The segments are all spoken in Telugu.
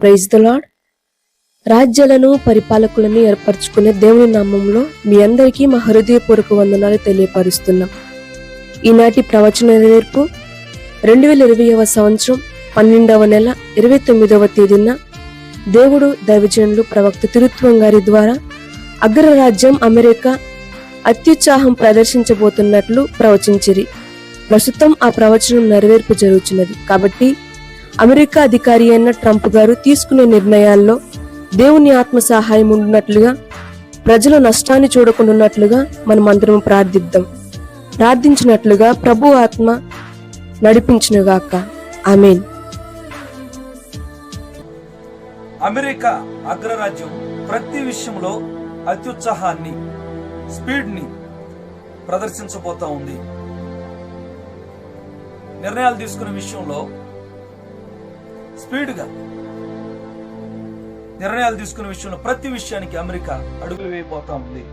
ప్రైజ్ ద లాడ్ రాజ్యాలను పరిపాలకులను ఏర్పరచుకునే దేవుని నామంలో మీ అందరికీ మా హృదయపూర్వక వందనాలు తెలియపరుస్తున్నాం. ఈనాటి ప్రవచన నెరవేర్పు రెండు వేల ఇరవైవ సంవత్సరం పన్నెండవ నెల ఇరవై తొమ్మిదవ తేదీన దేవుడు దైవజనులు ప్రవక్త తిరుత్వం గారి ద్వారా అగ్రరాజ్యం అమెరికా అత్యుత్సాహం ప్రదర్శించబోతున్నట్లు ప్రవచించిరి. ప్రస్తుతం ఆ ప్రవచనం నెరవేర్పు జరుగుతున్నది కాబట్టి అమెరికా అధికారి అయిన ట్రంప్ గారు తీసుకునే నిర్ణయాల్లో దేవుని ఆత్మ సహాయం ఉండినట్లుగా ప్రజల నష్టాన్ని చూడకుండాన్నట్లుగా మనం అందరం ప్రార్థిద్దాం. ప్రార్థించినట్లుగా ప్రభు ఆత్మ నడిపించినగాక. ఆమెన్. అమెరికా అగ్రరాజ్యం ప్రతి విషయంలో అత్యుత్సాహాన్ని స్పీడ్ని ప్రదర్శించబోతా ఉంది. నిర్ణయాలు తీసుకునే విషయంలో స్పీడ్గా నిర్ణయాలు తీసుకునే విషయంలో ప్రతి విషయానికి అమెరికా అడుగులు వేయబోతా ఉంది.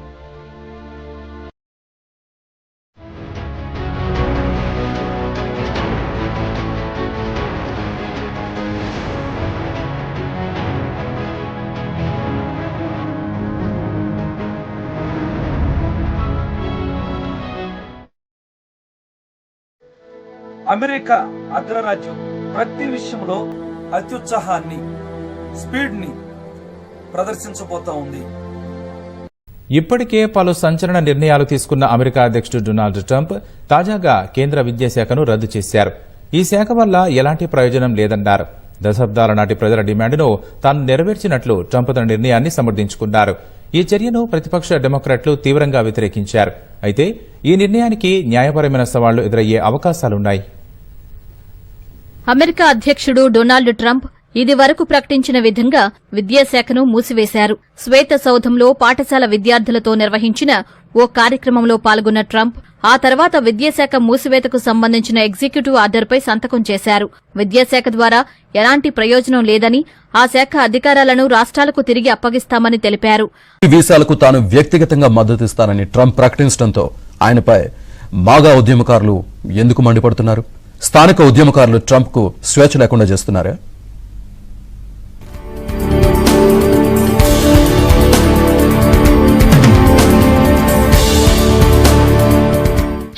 అమెరికా అగ్రరాజ్యం ప్రతి విషయంలో అత్యుత్సాహాన్ని స్పీడ్ని ప్రదర్శించబోతా ఉంది. ఇప్పటికే పలు సంచలన నిర్ణయాలు తీసుకున్న అమెరికా అధ్యక్షుడు డొనాల్డ్ ట్రంప్ తాజాగా కేంద్ర విద్యాశాఖను రద్దు చేశారు. ఈ శాఖ వల్ల ఎలాంటి ప్రయోజనం లేదన్నారు. దశాబ్దాల నాటి ప్రజల డిమాండ్ను తాను నెరవేర్చినట్లు ట్రంప్ తన నిర్ణయాన్ని సమర్థించుకున్నారు. ఈ చర్యను ప్రతిపక్ష డెమోక్రాట్లు తీవ్రంగా వ్యతిరేకించారు. అయితే ఈ నిర్ణయానికి న్యాయపరమైన సవాళ్ళు ఎదురయ్యే అవకాశాలున్నాయి. అమెరికా అధ్యక్షుడు డొనాల్డ్ ట్రంప్ ఇది వరకు ప్రకటించిన విధంగా విద్యాశాఖను మూసివేశారు. శ్వేత సౌధంలో పాఠశాల విద్యార్థులతో నిర్వహించిన ఓ కార్యక్రమంలో పాల్గొన్న ట్రంప్ ఆ తర్వాత విద్యాశాఖ మూసివేతకు సంబంధించిన ఎగ్జిక్యూటివ్ ఆర్డర్పై సంతకం చేశారు. విద్యాశాఖ ద్వారా ఎలాంటి ప్రయోజనం లేదని ఆ శాఖ అధికారాలను రాష్ట్రాలకు తిరిగి అప్పగిస్తామని తెలిపారు. వీసాలకు తాను వ్యక్తిగతంగా మద్దతిస్తానని ట్రంప్ ప్రకటించడంతో ఆయనపై మాగా ఉద్యమకారులు ఎందుకు మండిపడుతున్నారు? స్థానిక ఉద్యమకారులు ట్రంప్కు స్వేచ్ఛ లేకుండా చేస్తున్నారా?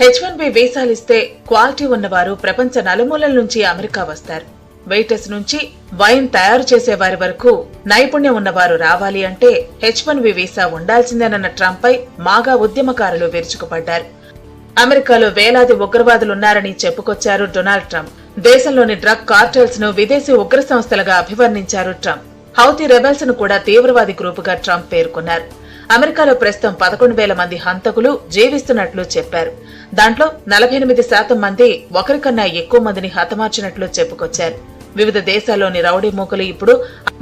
హెచ్ వన్ బి వీసాలిస్తే క్వాలిటీ ఉన్నవారు ప్రపంచ నలుమూలల నుంచి అమెరికా వస్తారు. వెయిటర్స్ నుంచి వైన్ తయారు చేసే వారి వరకు నైపుణ్యం ఉన్నవారు రావాలి అంటే హెచ్ వన్ బి వీసా ఉండాల్సిందేనన్న ట్రంప్ పై మాగా ఉద్యమకారులు విరుచుకుపడ్డారు. అమెరికాలో వేలాది ఉగ్రవాదులున్నారని చెప్పుకొచ్చారు డొనాల్డ్ ట్రంప్. దేశంలోని డ్రగ్ కార్టెల్స్ను విదేశీ ఉగ్ర సంస్థలుగా అభివర్ణించారు ట్రంప్. హౌతీ రెబెల్స్ను కూడా తీవ్రవాది గ్రూపుగా ట్రంప్ పేర్కొన్నారు. అమెరికాలో ప్రస్తుతం పదకొండు వేల మంది హంతకులు జీవిస్తున్నట్లు చెప్పారు. దాంట్లో నలభై ఎనిమిది శాతం మంది ఒకరికన్నా ఎక్కువ మందిని హతమార్చినట్లు చెప్పుకొచ్చారు. వివిధ దేశాల్లోని రౌడీ మూకలు ఇప్పుడు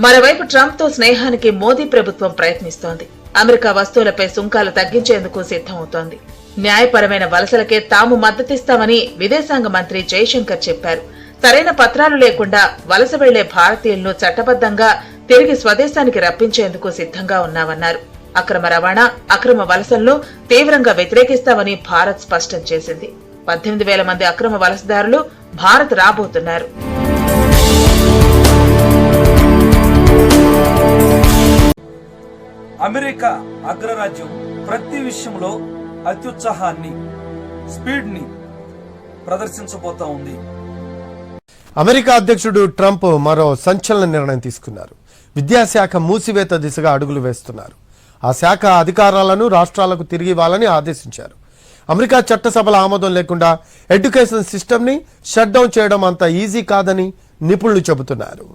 మరోవైపు ట్రంప్తో స్నేహానికి మోదీ ప్రభుత్వం ప్రయత్నిస్తోంది. అమెరికా వస్తువులపై సుంకాలు తగ్గించేందుకు సిద్దమవుతోంది న్యాయపరమైన వలసలకే తాము మద్దతిస్తామని విదేశాంగ మంత్రి జైశంకర్ చెప్పారు. సరైన పత్రాలు లేకుండా వలస వెళ్ళే భారతీయులను చట్టబద్దంగా తిరిగి స్వదేశానికి రప్పించేందుకు సిద్ధంగా ఉన్నామన్నారు. అక్రమ రవాణా అక్రమ వలసలను తీవ్రంగా వ్యతిరేకిస్తామని భారత్ స్పష్టం చేసింది. పద్దెనిమిది వేల మంది అక్రమ వలసదారులు భారత్ రాబోతున్నారు. అమెరికా అగ్రరాజ్యం ప్రతి విషయంలో అత్యుత్సాహాన్ని స్పీడ్ని ప్రదర్శించబోతా ఉంది. అమెరికా అధ్యక్షుడు ట్రంప్ మరో సంచలన నిర్ణయం తీసుకున్నారు. విద్యాశాఖ మూసివేత దిశగా అడుగులు వేస్తున్నారు. ఆ శాఖ అధికారాలను రాష్ట్రాలకు తిరిగి ఇవ్వాలని ఆదేశించారు. అమెరికా చట్టసభల ఆమోదం లేకుండా ఎడ్యుకేషన్ సిస్టమ్ని షట్ డౌన్ చేయడం అంత ఈజీ కాదని నిపుణులు చెబుతున్నారు.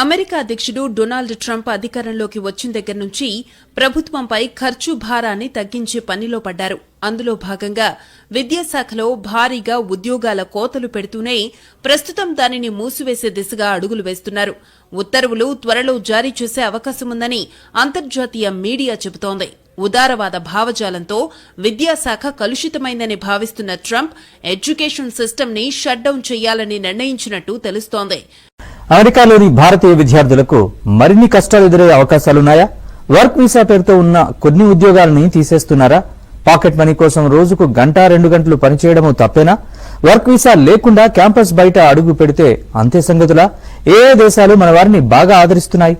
అమెరికా అధ్యక్షుడు డొనాల్డ్ ట్రంప్ అధికారంలోకి వచ్చిన దగ్గర నుంచి ప్రభుత్వంపై ఖర్చు భారాన్ని తగ్గించే పనిలో పడ్డారు. అందులో భాగంగా విద్యాశాఖలో భారీగా ఉద్యోగాల కోతలు పెడుతూనే ప్రస్తుతం దానిని మూసివేసే దిశగా అడుగులు వేస్తున్నారు. ఉత్తర్వులు త్వరలో జారీ చేసే అవకాశముందని అంతర్జాతీయ మీడియా చెబుతోంది. ఉదారవాద భావజాలంతో విద్యాశాఖ కలుషితమైందని భావిస్తున్న ట్రంప్ ఎడ్యుకేషన్ సిస్టమ్ని షట్ డౌన్ చేయాలని నిర్ణయించినట్టు తెలుస్తోంది. అమెరికాలోని భారతీయ విద్యార్థులకు మరిన్ని కష్టాలు ఎదురయ్యే అవకాశాలున్నాయా? వర్క్ వీసా పేరుతో ఉన్న కొన్ని ఉద్యోగాలని తీసేస్తున్నారా? పాకెట్ మనీ కోసం రోజుకు గంట రెండు గంటలు పనిచేయడము తప్పేనా? వర్క్ వీసా లేకుండా క్యాంపస్ బయట అడుగు పెడితే అంతే సంగతులా? ఏ ఏ దేశాలు మన వారిని బాగా ఆదరిస్తున్నాయి?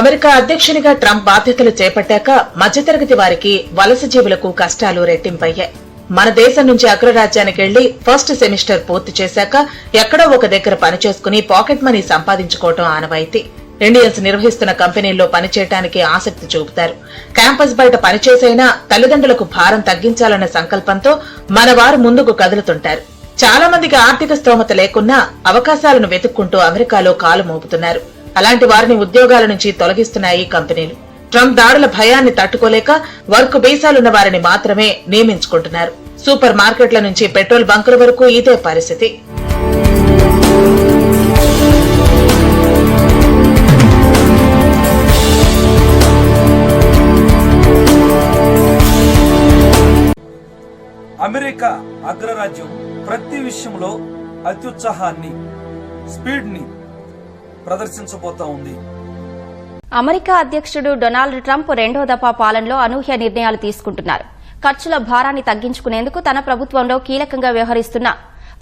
అమెరికా అధ్యక్షునిగా ట్రంప్ బాధ్యతలు చేపట్టాక మధ్యతరగతి వారికి వలస జీవులకు కష్టాలు రెట్టింపయ్యాయి. మన దేశం నుంచి అగ్రరాజ్యానికి వెళ్ళి ఫస్ట్ సెమిస్టర్ పూర్తి చేశాక ఎక్కడో ఒక దగ్గర పనిచేసుకుని పాకెట్ మనీ సంపాదించుకోవటం ఆనవాయితీ. ఇండియన్స్ నిర్వహిస్తున్న కంపెనీల్లో పనిచేయటానికి ఆసక్తి చూపుతారు. క్యాంపస్ బయట పనిచేసైనా తల్లిదండ్రులకు భారం తగ్గించాలన్న సంకల్పంతో మన వారు ముందుకు కదులుతుంటారు. చాలా మందికి ఆర్థిక స్తోమత లేకున్నా అవకాశాలను వెతుక్కుంటూ అమెరికాలో కాలు మోపుతున్నారు. అలాంటి వారిని ఉద్యోగాల నుంచి తొలగిస్తున్నాయి కంపెనీలు. ట్రంప్ దాడుల భయాన్ని తట్టుకోలేక వర్క్ బీసాలున్న వారిని మాత్రమే నియమించుకుంటున్నారు. సూపర్ మార్కెట్ల నుంచి పెట్రోల్ బంకుల వరకు ఇదే పరిస్థితి. అమెరికా అగ్రరాజ్యం ప్రతి విషయంలో అత్యుత్సాహాన్ని స్పీడ్ని ప్రదర్శించబోతా ఉంది. అమెరికా అధ్యక్షుడు డొనాల్డ్ ట్రంప్ రెండో దఫా పాలనలో అనూహ్య నిర్ణయాలు తీసుకుంటున్నారు. ఖర్చుల భారాన్ని తగ్గించుకునేందుకు తన ప్రభుత్వంలో కీలకంగా వ్యవహరిస్తున్న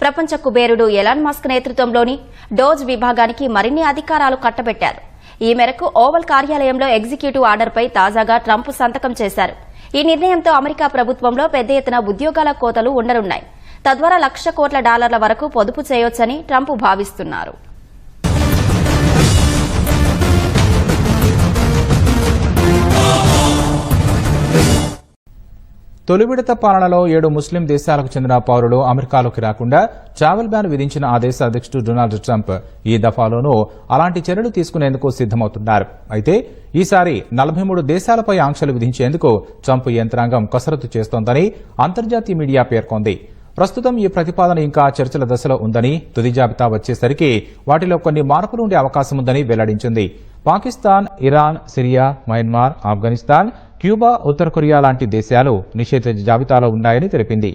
ప్రపంచ కుబేరుడు ఎలాన్ మస్క్ నేతృత్వంలోని డోజ్ విభాగానికి మరిన్ని అధికారాలు కట్టబెట్టారు. ఈ మేరకు ఓవల్ కార్యాలయంలో ఎగ్జిక్యూటివ్ ఆర్డర్పై తాజాగా ట్రంప్ సంతకం చేశారు. ఈ నిర్ణయంతో అమెరికా ప్రభుత్వంలో పెద్ద ఎత్తున ఉద్యోగాల కోతలు ఉండనున్నాయి. తద్వారా లక్ష కోట్ల డాలర్ల వరకు పొదుపు చేయొచ్చని ట్రంప్ భావిస్తున్నారు. తొలి విడత పాలనలో ఏడు ముస్లిం దేశాలకు చెందిన పౌరులు అమెరికాలోకి రాకుండా ట్రావెల్ బ్యాన్ విధించిన ఆ దేశ అధ్యక్షుడు డొనాల్డ్ ట్రంప్ ఈ దఫాలోనూ అలాంటి చర్యలు తీసుకునేందుకు సిద్దమవుతున్నారు అయితే ఈసారి నలభై మూడు దేశాలపై ఆంక్షలు విధించేందుకు ట్రంప్ యంత్రాంగం కసరత్తు చేస్తోందని అంతర్జాతీయ మీడియా పేర్కొంది. ప్రస్తుతం ఈ ప్రతిపాదన ఇంకా చర్చల దశలో ఉందని తుది జాబితా వచ్చేసరికి వాటిలో కొన్ని మార్పులు ఉండే అవకాశం ఉందని వెల్లడించింది. Pakistan Iran Syria Myanmar Afghanistan Cuba ఉత్తర కొరియా లాంటి దేశాలు నిషేధ జాబితాలో ఉన్నాయని తెలిపింది.